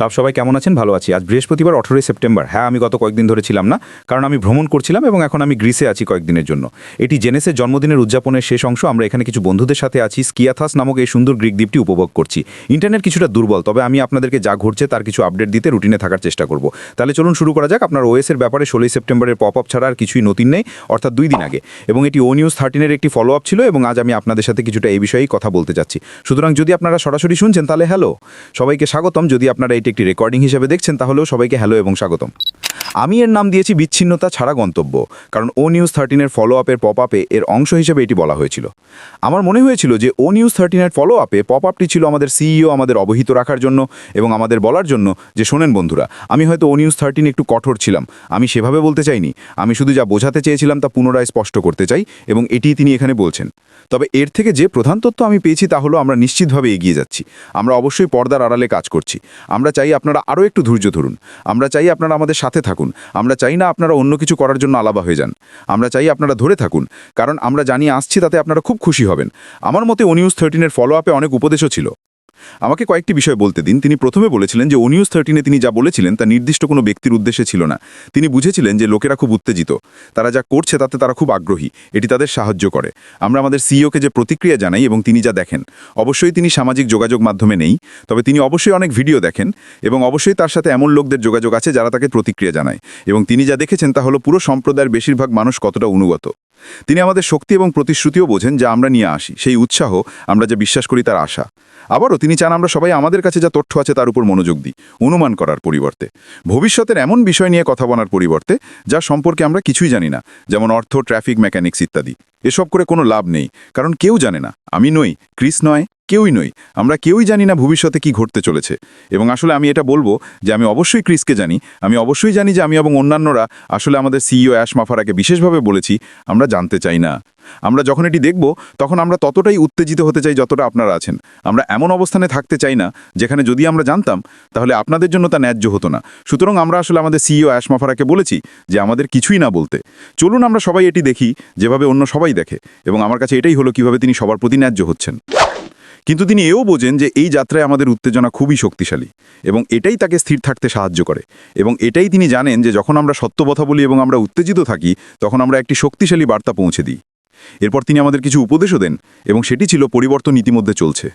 তাপ সবাই কেমন আছেন? ভালো আছি। আজ বৃহস্পতিবার, আঠেরোই সেপ্টেম্বর। হ্যাঁ আমি গত কয়েকদিন ধরে ছিলাম না, কারণ আমি ভ্রমণ করছিলাম এবং এখন আমি গ্রিসে আছি কয়েকদিনের জন্য। এটি জেনেসের জন্মদিনের উদযাপনের শেষ অংশ। আমরা এখানে কিছু বন্ধুদের সাথে আছি। স্কিয়াথাস নামক এই সুন্দর গ্রিক দ্বীপটি উপভোগ করছি। ইন্টারনেট কিছুটা দুর্বল, তবে আমি আপনাদেরকে যা ঘটছে তার কিছু আপডেট দিতে রুটিনে থাকার চেষ্টা করব। তাহলে চলুন শুরু করা যাক। আপনার ওএস এর ব্যাপারে ষোলোই সেপ্টেম্বরের পপ আপ ছাড়া আর কিছুই নতুন নেই, অর্থাৎ দুই দিন আগে। এবং এটি ও নিউজ থার্টিনের একটি ফলো আপ ছিল এবং আজ আমি আপনাদের সাথে কিছুটা এই বিষয়েই কথা বলতে যাচ্ছি। সুতরাং যদি আপনারা সরাসরি শুনছেন, তাহলে হ্যালো সবাইকে স্বাগতম। যদি আপনারা এটি একটি রেকর্ডিং হিসেবে দেখছেন, তাহলেও সবাইকে হ্যালো এবং স্বাগতম। আমি এর নাম দিয়েছি বিচ্ছিন্নতা ছাড়া গন্তব্য, কারণ ও নিউজ থার্টিনের ফলো আপের পপ আপে এর অংশ হিসেবে এটি বলা হয়েছিল। আমার মনে হয়েছিল যে ও নিউজ থার্টিনের ফলো আপে পপ আপটি ছিল আমাদের সিইও আমাদের অবহিত রাখার জন্য এবং আমাদের বলার জন্য যে, শোনেন বন্ধুরা, আমি হয়তো ও নিউজ থার্টিন একটু কঠোর ছিলাম, আমি সেভাবে বলতে চাইনি, আমি শুধু যা বোঝাতে চেয়েছিলাম তা পুনরায় স্পষ্ট করতে চাই এবং এটিই তিনি এখানে বলছেন। তবে এর থেকে যে প্রধান তথ্য আমি পেয়েছি তা হলো আমরা নিশ্চিতভাবে এগিয়ে যাচ্ছি, আমরা অবশ্যই পর্দার আড়ালে কাজ করছি, আমরা চাই আপনারা আরও একটু ধৈর্য ধরুন। আমরা চাই আপনারা আমাদের সাথে থাকুন। আমরা চাই না আপনারা অন্য কিছু করার জন্য আলাদা হয়ে যান। আমরা চাই আপনারা ধরে থাকুন। কারণ আমরা জানিয়ে আসছি তাতে আপনারা খুব খুশি হবেন। আমার মতে ও নিউজ থার্টিনের ফলো আপে অনেক উপদেশও ছিল। আমাকে কয়েকটি বিষয় বলতে দিন। তিনি প্রথমে বলেছিলেন যে ও নিউজ থার্টিনে তিনি যা বলেছিলেন তা নির্দিষ্ট কোনো ব্যক্তির উদ্দেশ্যে ছিল না। তিনি বুঝেছিলেন যে, লোকেরা খুব উত্তেজিত। তারা যা করছে তাতে তারা খুব আগ্রহী। এটি তাদের সাহায্য করে। আমরা আমাদের সিইওকে যে প্রতিক্রিয়া জানাই এবং তিনি যা দেখেন, অবশ্যই তিনি সামাজিক যোগাযোগ মাধ্যমে নেই, তবে তিনি অবশ্যই অনেক ভিডিও দেখেন এবং অবশ্যই তার সাথে এমন লোকদের যোগাযোগ আছে যারা তাকে প্রতিক্রিয়া জানায়। এবং তিনি যা দেখেছেন তা হলো পুরো সম্প্রদায়ের বেশিরভাগ মানুষ কতটা অনুগত। তিনি আমাদের শক্তি এবং প্রতিশ্রুতিও বোঝেন যা আমরা নিয়ে আসি, সেই উৎসাহ আমরা যা বিশ্বাস করি তার আশা। আবারও তিনি চান আমরা সবাই আমাদের কাছে যা তথ্য আছে তার উপর মনোযোগ দিই, অনুমান করার পরিবর্তে। ভবিষ্যতের এমন বিষয় নিয়ে কথা বলার পরিবর্তে, যা সম্পর্কে আমরা কিছুই জানি না, যেমন অর্থ, ট্রাফিক, মেকানিক্স ইত্যাদি। এসব করে কোনো লাভ নেই, কারণ কেউ জানে না। আমি নই, ক্রিস নয়। কেউই নই। আমরা কেউই জানি না ভবিষ্যতে কি ঘটতে চলেছে। এবং আসলে আমি এটা বলব যে আমি অবশ্যই ক্রিসকে জানি। আমি অবশ্যই জানি যে আমি এবং অন্যান্যরা আসলে আমাদের সিইও অ্যাশ মাফারাকে বিশেষভাবে বলেছি, আমরা জানতে চাই না। আমরা যখন এটি দেখব, তখন আমরা ততটাই উত্তেজিত হতে চাই যতটা আপনারা আছেন। আমরা এমন অবস্থানে থাকতে চাই না, যেখানে যদি আমরা জানতাম, তাহলে আপনাদের জন্য তা ন্যায্য হতো না। সুতরাং আমরা আসলে আমাদের সিইও অ্যাশ মাফারাকে বলেছি যে আমাদের কিছুই না বলতে। চলুন আমরা সবাই এটি দেখি, যেভাবে অন্য সবাই দেখে। এবং আমার কাছে এটাই হলো কীভাবে তিনি সবার প্রতি ন্যায্য হচ্ছেন। কিন্তু তিনি এও বোঝেন যে এই যাত্রায় আমাদের উত্তেজনা খুবই শক্তিশালী এবং এটাই তাকে স্থির থাকতে সাহায্য করে এবং এটাই তিনি জানেন যে যখন আমরা সত্য কথা বলি এবং আমরা উত্তেজিত থাকি, তখন আমরা একটি শক্তিশালী বার্তা পৌঁছে দিই। এরপর তিনি আমাদের কিছু উপদেশও দেন এবং সেটি ছিল পরিবর্তন ইতিমধ্যে চলছে।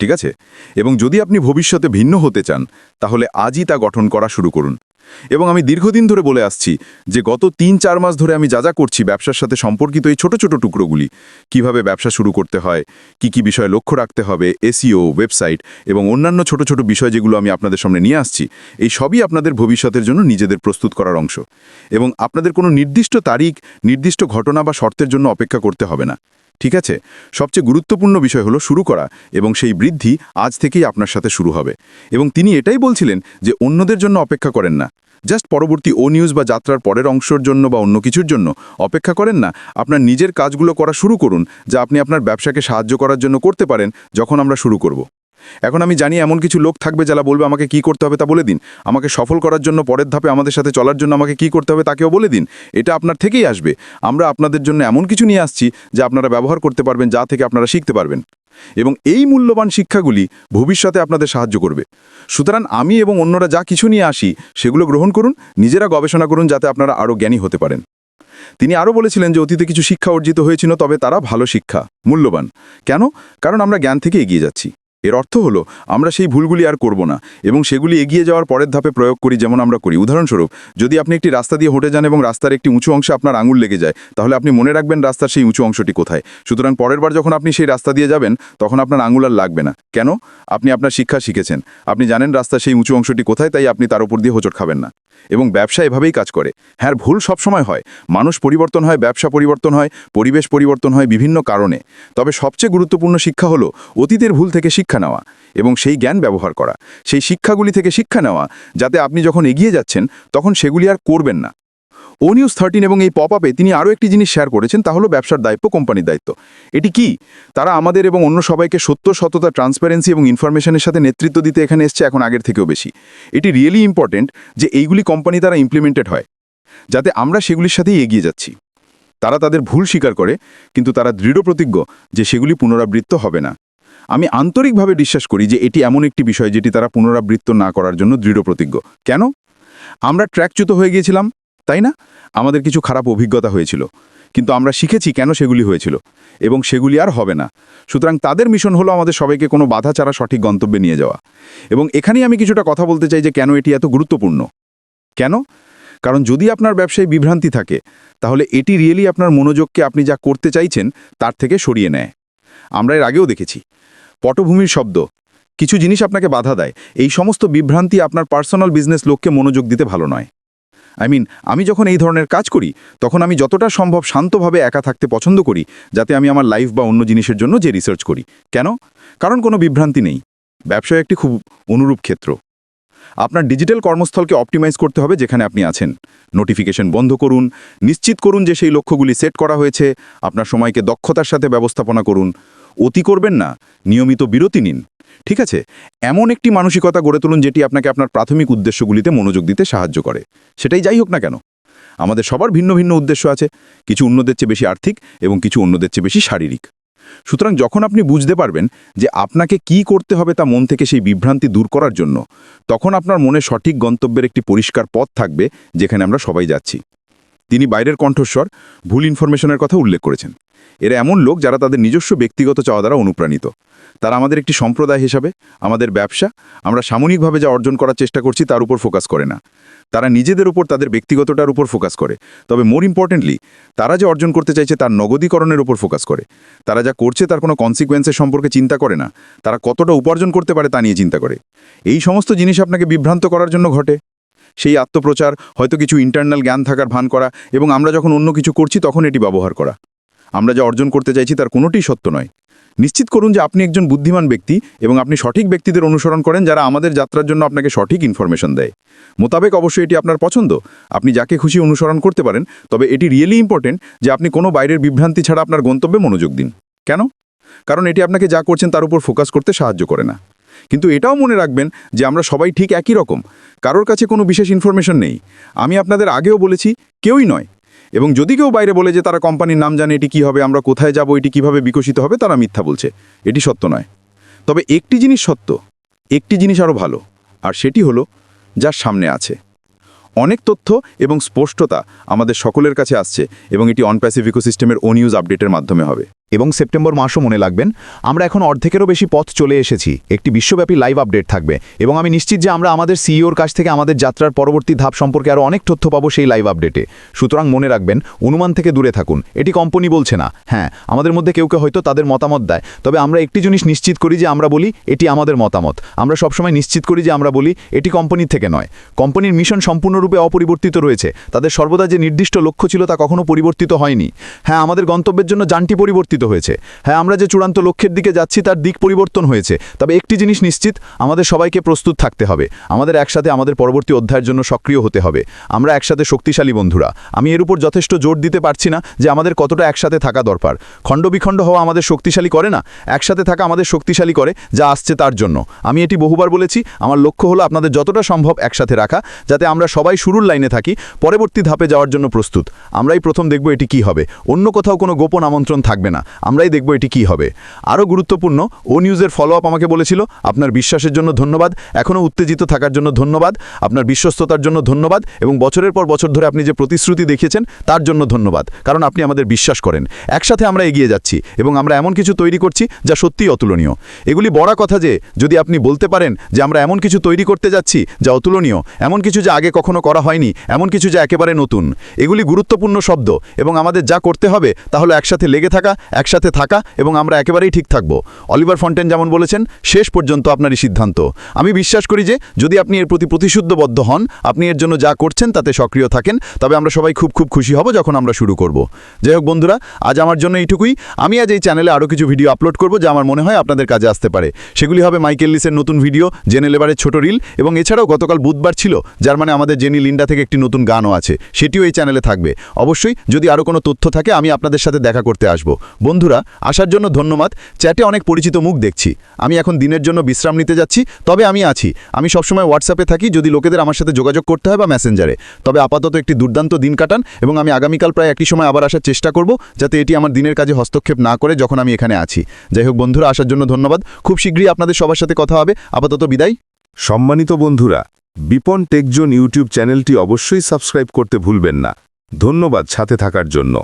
ঠিক আছে? এবং যদি আপনি ভবিষ্যতে ভিন্ন হতে চান, তাহলে আজই তা গঠন করা শুরু করুন। এবং আমি দীর্ঘদিন ধরে বলে আসছি যে গত তিন চার মাস ধরে আমি যা যা করছি ব্যবসার সাথে সম্পর্কিত এই ছোট ছোট টুকরোগুলি, কীভাবে ব্যবসা শুরু করতে হয়, কি কি বিষয়ে লক্ষ্য রাখতে হবে এসিও ওয়েবসাইট এবং অন্যান্য ছোট ছোট বিষয় যেগুলো আমি আপনাদের সামনে নিয়ে আসছি, এই সবই আপনাদের ভবিষ্যতের জন্য নিজেদের প্রস্তুত করার অংশ। এবং আপনাদের কোনো নির্দিষ্ট তারিখ, নির্দিষ্ট ঘটনা বা শর্তের জন্য অপেক্ষা করতে হবে না। ঠিক আছে? সবচেয়ে গুরুত্বপূর্ণ বিষয় হলো শুরু করা এবং সেই বৃদ্ধি আজ থেকেই আপনার সাথে শুরু হবে। এবং তিনি এটাই বলছিলেন যে অন্যদের জন্য অপেক্ষা করেন না। জাস্ট পরবর্তী ও নিউজ বা যাত্রার পরের অংশের জন্য বা অন্য কিছুর জন্য অপেক্ষা করেন না। আপনার নিজের কাজগুলো করা শুরু করুন, যা আপনি আপনার ব্যবসাকে সাহায্য করার জন্য করতে পারেন যখন আমরা শুরু করব। এখন আমি জানি এমন কিছু লোক থাকবে যারা বলবে আমাকে কি করতে হবে তা বলে দিন। আমাকে সফল করার জন্য পরের ধাপে আমাদের সাথে চলার জন্য আমাকে কি করতে হবে তাকেও বলে দিন। এটা আপনার থেকেই আসবে। আমরা আপনাদের জন্য এমন কিছু নিয়ে আসছি যা আপনারা ব্যবহার করতে পারবেন, যা থেকে আপনারা শিখতে পারবেন। এবং এই মূল্যবান শিক্ষাগুলি ভবিষ্যতে আপনাদের সাহায্য করবে। সুতরাং আমি এবং অন্যরা যা কিছু নিয়ে আসি, সেগুলো গ্রহণ করুন, নিজেরা গবেষণা করুন, যাতে আপনারা আরও জ্ঞানী হতে পারেন। তিনি আরও বলেছিলেন যে অতীতে কিছু শিক্ষা অর্জিত হয়েছিল, তবে তারা ভালো শিক্ষা, মূল্যবান। কেন? কারণ আমরা জ্ঞান থেকে এগিয়ে যাচ্ছি। এর অর্থ হলো, আমরা সেই ভুলগুলি আর করব না এবং সেগুলি এগিয়ে যাওয়ার পরের ধাপে প্রয়োগ করি যেমন আমরা করি। উদাহরণস্বরূপ, যদি আপনি একটি রাস্তা দিয়ে হেঁটে যান এবং রাস্তার একটি উঁচু অংশে আপনার আঙুল লেগে যায়, তাহলে আপনি মনে রাখবেন রাস্তার সেই উঁচু অংশটি কোথায়। সুতরাং পরের বার যখন আপনি সেই রাস্তা দিয়ে যাবেন, তখন আপনার আঙুল আর লাগবে না। কেন? আপনি আপনার শিক্ষা শিখেছেন। আপনি জানেন রাস্তার সেই উঁচু অংশটি কোথায়, তাই আপনি তার উপর দিয়ে হোঁচট খাবেন না। এবং ব্যবসা এভাবেই কাজ করে। হ্যাঁ ভুল সবসময় হয়। মানুষ পরিবর্তন হয়, ব্যবসা পরিবর্তন হয়, পরিবেশ পরিবর্তন হয় বিভিন্ন কারণে। তবে সবচেয়ে গুরুত্বপূর্ণ শিক্ষা হলো, অতীতের ভুল থেকে শিক্ষা নেওয়া এবং সেই জ্ঞান ব্যবহার করা, সেই শিক্ষাগুলি থেকে শিক্ষা নেওয়া, যাতে আপনি যখন এগিয়ে যাচ্ছেন, তখন সেগুলি আর করবেন না। ও নিউজ থার্টিন এবং এই পপ আপে তিনি আরও একটি জিনিস শেয়ার করেছেন, তা হলো ব্যবসার দায়িত্ব কোম্পানির দায়িত্ব। এটি কি? তারা আমাদের এবং অন্য সবাইকে সত্য, সততা ট্রান্সপারেন্সি এবং ইনফরমেশনের সাথে নেতৃত্ব দিতে এখানে এসছে, এখন আগের থেকেও বেশি। এটি রিয়েলি ইম্পর্টেন্ট যে এইগুলি কোম্পানি দ্বারা ইমপ্লিমেন্টেড হয়, যাতে আমরা সেগুলির সাথেই এগিয়ে যাচ্ছি। তারা তাদের ভুল স্বীকার করে, কিন্তু তারা দৃঢ় প্রতিজ্ঞ যে সেগুলি পুনরাবৃত্ত হবে না। আমি আন্তরিকভাবে বিশ্বাস করি যে এটি এমন একটি বিষয় যেটি তারা পুনরাবৃত্ত না করার জন্য দৃঢ় প্রতিজ্ঞ। কেন? আমরা ট্র্যাকচ্যুত হয়ে গিয়েছিলাম, তাই না? আমাদের কিছু খারাপ অভিজ্ঞতা হয়েছিল, কিন্তু আমরা শিখেছি কেন সেগুলি হয়েছিল, এবং সেগুলি আর হবে না। সুতরাং তাদের মিশন হলো আমাদের সবাইকে কোনো বাধা ছাড়া সঠিক গন্তব্যে নিয়ে যাওয়া। এবং এখানেই আমি কিছুটা কথা বলতে চাই যে কেন এটি এত গুরুত্বপূর্ণ। কেন? কারণ যদি আপনার ব্যবসায় বিভ্রান্তি থাকে, তাহলে এটি রিয়েলি আপনার মনোযোগকে আপনি যা করতে চাইছেন, তার থেকে সরিয়ে নেয়। আমরা এর আগেও দেখেছি পটভূমির শব্দ। কিছু জিনিস আপনাকে বাধা দেয়। এই সমস্ত বিভ্রান্তি আপনার পার্সোনাল বিজনেস লোককে মনোযোগ দিতে ভালো নয়। আই মিন, আমি যখন এই ধরনের কাজ করি, তখন আমি যতটা সম্ভব শান্তভাবে একা থাকতে পছন্দ করি, যাতে আমি আমার লাইফ বা অন্য জিনিসের জন্য যে রিসার্চ করি। কেন? কারণ কোনো বিভ্রান্তি নেই। ব্যবসায় একটি খুব অনুরূপ ক্ষেত্র। আপনার ডিজিটাল কর্মস্থলকে অপটিমাইজ করতে হবে যেখানে আপনি আছেন। নোটিফিকেশন বন্ধ করুন, নিশ্চিত করুন যে সেই লক্ষ্যগুলি সেট করা হয়েছে। আপনার সময়কে দক্ষতার সাথে ব্যবস্থাপনা করুন। অতি করবেন না, নিয়মিত বিরতি নিন। ঠিক আছে? এমন একটি মানসিকতা গড়ে তুলুন যেটি আপনাকে আপনার প্রাথমিক উদ্দেশ্যগুলিতে মনোযোগ দিতে সাহায্য করে। সেটাই যাই হোক না কেন। আমাদের সবার ভিন্ন ভিন্ন উদ্দেশ্য আছে, কিছু অন্যদের চেয়ে বেশি আর্থিক এবং কিছু অন্যদের চেয়ে বেশি শারীরিক। সুতরাং যখন আপনি বুঝতে পারবেন যে আপনাকে কি করতে হবে তা মন থেকে সেই বিভ্রান্তি দূর করার জন্য, তখন আপনার মনে সঠিক গন্তব্যের একটি পরিষ্কার পথ থাকবে যেখানে আমরা সবাই যাচ্ছি। তিনি বাইরের কণ্ঠস্বর, ভুল ইনফরমেশনের কথা উল্লেখ করেছেন। এরা এমন লোক যারা তাদের নিজস্ব ব্যক্তিগত চাওয়া দ্বারা অনুপ্রাণিত। তারা আমাদের একটি সম্প্রদায় হিসাবে, আমাদের ব্যবসা, আমরা সাময়িকভাবে যা অর্জন করার চেষ্টা করছি তার উপর ফোকাস করে না। তারা নিজেদের উপর তাদের ব্যক্তিগতটার উপর ফোকাস করে। তবে মোর ইম্পর্টেন্টলি, তারা যে অর্জন করতে চাইছে তার নগদীকরণের উপর ফোকাস করে। তারা যা করছে তার কোনো কনসিকোয়েন্সের সম্পর্কে চিন্তা করে না। তারা কতটা উপার্জন করতে পারে তা নিয়ে চিন্তা করে। এই সমস্ত জিনিস আপনাকে বিভ্রান্ত করার জন্য ঘটে। সেই আত্মপ্রচার, হয়তো কিছু ইন্টারনাল জ্ঞান থাকার ভান করা এবং আমরা যখন অন্য কিছু করছি তখন এটি ব্যবহার করা। আমরা যা অর্জন করতে চাইছি তার কোনোটিই সত্য নয়। নিশ্চিত করুন যে আপনি একজন বুদ্ধিমান ব্যক্তি এবং আপনি সঠিক ব্যক্তিদের অনুসরণ করেন যারা আমাদের যাত্রার জন্য আপনাকে সঠিক ইনফরমেশন দেয়। মোতাবেক অবশ্যই এটি আপনার পছন্দ। আপনি যাকে খুশি অনুসরণ করতে পারেন, তবে এটি রিয়েলি ইম্পর্টেন্ট যে আপনি কোনো বাইরের বিভ্রান্তি ছাড়া আপনার গন্তব্যে মনোযোগ দিন। কেন? কারণ এটি আপনাকে যা করছেন তার উপর ফোকাস করতে সাহায্য করে না। কিন্তু এটাও মনে রাখবেন যে আমরা সবাই ঠিক একই রকম। কারোর কাছে কোনো বিশেষ ইনফরমেশন নেই। আমি আপনাদের আগেও বলেছি, কেউই নয়। এবং যদি কেউ বাইরে বলে যে তারা কোম্পানির নাম জানে এটি কী হবে, আমরা কোথায় যাব, এটি কীভাবে বিকশিত হবে, তারা মিথ্যা বলছে। এটি সত্য নয়। তবে একটি জিনিস সত্য, একটি জিনিস আরও ভালো, আর সেটি হলো যার সামনে আছে। অনেক তথ্য এবং স্পষ্টতা আমাদের সকলের কাছে আসছে এবং এটি অনপ্যাসিফিকো সিস্টেমের ইকোসিস্টেমের ও নিউজ আপডেটের মাধ্যমে হবে। এবং সেপ্টেম্বর মাসও মনে লাগবেন আমরা এখন অর্ধেকেরও বেশি পথ চলে এসেছি। একটি বিশ্বব্যাপী লাইভ আপডেট থাকবে এবং আমি নিশ্চিত যে আমরা আমাদের সিইওর কাছ থেকে আমাদের যাত্রার পরবর্তী ধাপ সম্পর্কে আরও অনেক তথ্য পাবো সেই লাইভ আপডেটে সুতরাং মনে রাখবেন, অনুমান থেকে দূরে থাকুন। এটি কোম্পানি বলছে না। হ্যাঁ আমাদের মধ্যে কেউ কেউ হয়তো তাদের মতামত দেয়। তবে আমরা একটি জিনিস নিশ্চিত করি যে আমরা বলি, এটি আমাদের মতামত। আমরা সবসময় নিশ্চিত করি যে আমরা বলি, এটি কোম্পানির থেকে নয়। কোম্পানির মিশন সম্পূর্ণরূপে অপরিবর্তিত রয়েছে। তাদের সর্বদা যে নির্দিষ্ট লক্ষ্য ছিল তা কখনো পরিবর্তিত হয়নি। হ্যাঁ আমাদের গন্তব্যের জন্য যানটি পরিবর্তিত হয়েছে। হ্যাঁ আমরা যে চূড়ান্ত লক্ষ্যের দিকে যাচ্ছি, তার দিক পরিবর্তন হয়েছে। তবে একটি জিনিস নিশ্চিত, আমাদের সবাইকে প্রস্তুত থাকতে হবে। আমাদের একসাথে আমাদের পরবর্তী অধ্যায়ের জন্য সক্রিয় হতে হবে। আমরা একসাথে শক্তিশালী বন্ধুরা। আমি এর উপর যথেষ্ট জোর দিতে পারছি না যে আমাদের কতটা একসাথে থাকা দরকার। খণ্ডবিখণ্ড হওয়া আমাদের শক্তিশালী করে না? একসাথে থাকা আমাদের শক্তিশালী করে যা আসছে তার জন্য। আমি এটি বহুবার বলেছি, আমার লক্ষ্য হলো আপনাদের যতটা সম্ভব একসাথে রাখা, যাতে আমরা সবাই শুরুর লাইনে থাকি, পরবর্তী ধাপে যাওয়ার জন্য প্রস্তুত। আমরাই প্রথম দেখব এটি কি হবে। অন্য কোথাও কোনো গোপন আমন্ত্রণ থাকবে না। আমরাই দেখব এটি কি হবে। আরও গুরুত্বপূর্ণ, ও নিউজের ফলো আপ আমাকে বলেছিল, আপনার বিশ্বাসের জন্য ধন্যবাদ, এখনও উত্তেজিত থাকার জন্য ধন্যবাদ, আপনার বিশ্বস্ততার জন্য ধন্যবাদ এবং বছরের পর বছর ধরে আপনি যে প্রতিশ্রুতি দেখিয়েছেন, তার জন্য ধন্যবাদ, কারণ আপনি আমাদের বিশ্বাস করেন। একসাথে আমরা এগিয়ে যাচ্ছি এবং আমরা এমন কিছু তৈরি করছি যা সত্যিই অতুলনীয়। এগুলি বড় কথা যে, যদি আপনি বলতে পারেন যে আমরা এমন কিছু তৈরি করতে যাচ্ছি যা অতুলনীয়, এমন কিছু যা আগে কখনো করা হয়নি, এমন কিছু যা একেবারে নতুন, এগুলি গুরুত্বপূর্ণ শব্দ এবং আমাদের যা করতে হবে তাহলে একসাথে লেগে থাকা একসাথে থাকা এবং আমরা একেবারেই ঠিক থাকব। অলিভার ফন্টেন যেমন বলেছেন, শেষ পর্যন্ত আপনারই সিদ্ধান্ত। আমি বিশ্বাস করি যে, যদি আপনি এর প্রতি প্রতিশুদ্ধবদ্ধ হন, আপনি এর জন্য যা করছেন তাতে সক্রিয় থাকেন, তবে আমরা সবাই খুব খুব খুশি হব যখন আমরা শুরু করব। যাই হোক বন্ধুরা, আজ আমার জন্য এইটুকুই। আমি আজ এই চ্যানেলে আরও কিছু ভিডিও আপলোড করব যা আমার মনে হয় আপনাদের কাজে আসতে পারে। সেগুলি হবে মাইকেল লিসের নতুন ভিডিও, জেনে লেবারের ছোট রিল এবং এছাড়াও গতকাল বুধবার ছিল, যার মানে আমাদের জেনি লিন্ডা থেকে একটি নতুন গানও আছে। সেটিও এই চ্যানেলে থাকবে। অবশ্যই যদি আরও কোনো তথ্য থাকে, আমি আপনাদের সাথে দেখা করতে আসব। বন্ধুরা, আসার জন্য ধন্যবাদ। চ্যাটে অনেক পরিচিত মুখ দেখছি। আমি এখন দিনের জন্য বিশ্রাম নিতে যাচ্ছি, তবে আমি আছি। আমি সবসময় হোয়াটসঅ্যাপে থাকি, যদি লোকেদের আমার সাথে যোগাযোগ করতে হয় বা মেসেঞ্জারে তবে আপাতত একটি দুর্দান্ত দিন কাটান এবং আমি আগামীকাল প্রায় একই সময় আবার আসার চেষ্টা করব, যাতে এটি আমার দিনের কাজে হস্তক্ষেপ না করে যখন আমি এখানে আছি। যাই হোক বন্ধুরা, আসার জন্য ধন্যবাদ। খুব শীঘ্রই আপনাদের সবার সাথে কথা হবে। আপাতত বিদায়। সম্মানিত বন্ধুরা, বিপন টেকজোন ইউটিউব চ্যানেলটি অবশ্যই সাবস্ক্রাইব করতে ভুলবেন না। ধন্যবাদ সাথে থাকার জন্য।